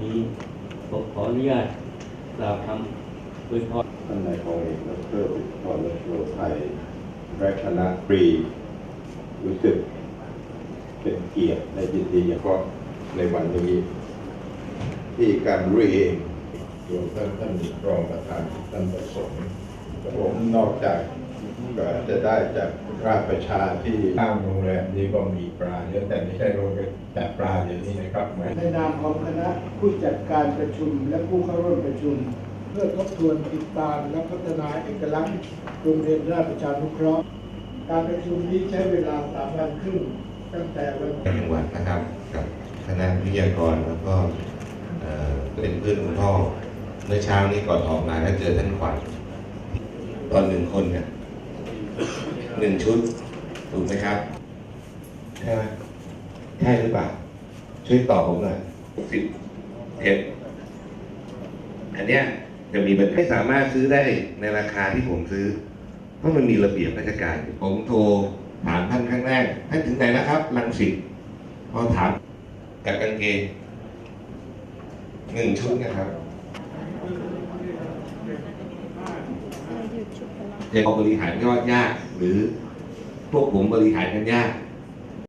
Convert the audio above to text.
มีขออนุญาตกล่าวคำอวยพรท่านนายกองเอกดรวิทรโชไทยและคณะปรี รู้สึกเป็นเกียรติและยินดีอย่างเพาะในวันนี้ ที่การรุยเองรวมท่านท่านรองประธานท่านประสงค์ผมนอกจาก ก็จะได้จากราชประชาที่ข้างโรงแรมนี้ก็มีปลาเยอะแต่ไม่ใช่โรงแรมแต่ปลาอย่างนี้นะครับหมายในนามของคณะผู้จัดการประชุมและผู้เข้าร่วมประชุม เพื่อทบทวนติดตามและพัฒนาเอกลักษณ์โรงเรียนราชประชานุเคราะห์การประชุมนี้ใช้เวลาสามวันครึ่งตั้งแต่วันจังหวัดนะครับกับคณะวิทยากรแล้วก็เอ่อเป็นเพื่อนคุณพ่อเมื่อเช้านี้ก่อนออกมาแล้วเจอท่านขวัญตอนหนึ่งคนเนี่ย หนึ่งชุด ถูกไหมครับ ใช่ไหมใช่หรือเปล่า ช่วยตอบผมหน่อยสิบเอ็ดอันเนี้ยจะมีปัญหาไม่สามารถซื้อได้ในราคาที่ผมซื้อ เพราะมันมีระเบียบราชการอยู่ผมโทรถามท่านครั้งแรกท่านถึงไหนแล้วครับลังสิตพอถามกับกางเกงหนึ่งชุดนะครับ จะบริหารยอดยาก หรือพวกผมบริหารกันยาก